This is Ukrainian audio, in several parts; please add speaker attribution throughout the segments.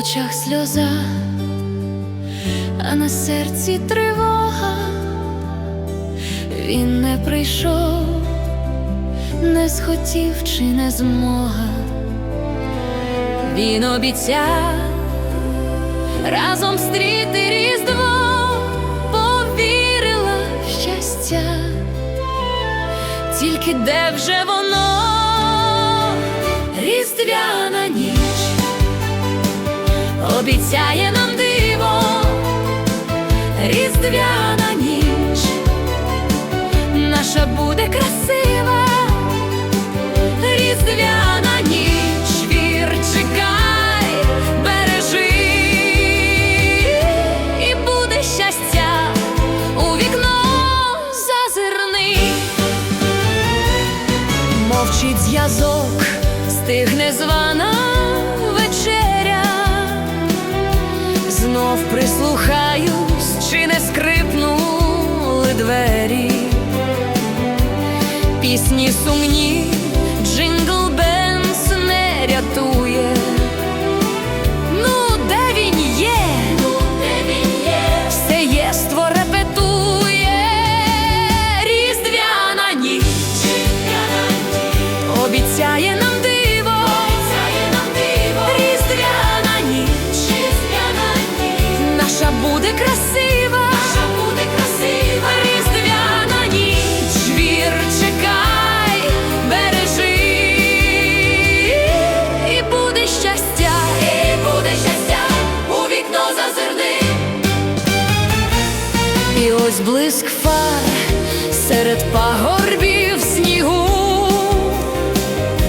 Speaker 1: очах сльоза, а на серці тривога. Він не прийшов, не схотів чи не змога. Він обіцяв разом стріти різдво, повірила в щастя, тільки де вже воно, різдвяна ніч, обіцяє нам диво, різдвяна ніч, наша буде красива, різдвяна ніч, вір, чекай, бережи, і буде щастя у вікно зазирни. Мовчить зв'язок, стигне звана прислухаюсь, чи не скрипнули двері, пісні сумні, джингл бенс не рятує. Ну, де він є? Ну, де він є? Все єство репетує. Різдвяна ніч. Обіцяє нам І ось блиск фар серед пагорбів снігу,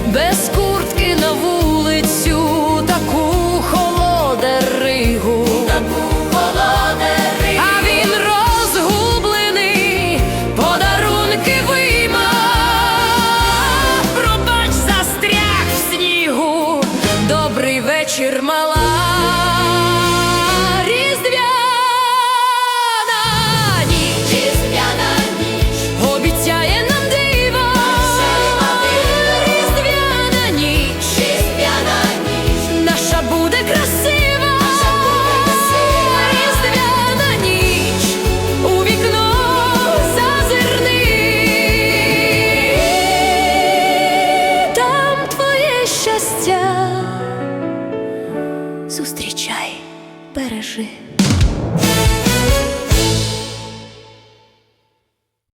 Speaker 1: без куртки на вулицю, таку холодеригу. А він розгублений, подарунки вийма, пробач застряг в снігу, добрий вечір, мала. Щастя, зустрічай, бережи.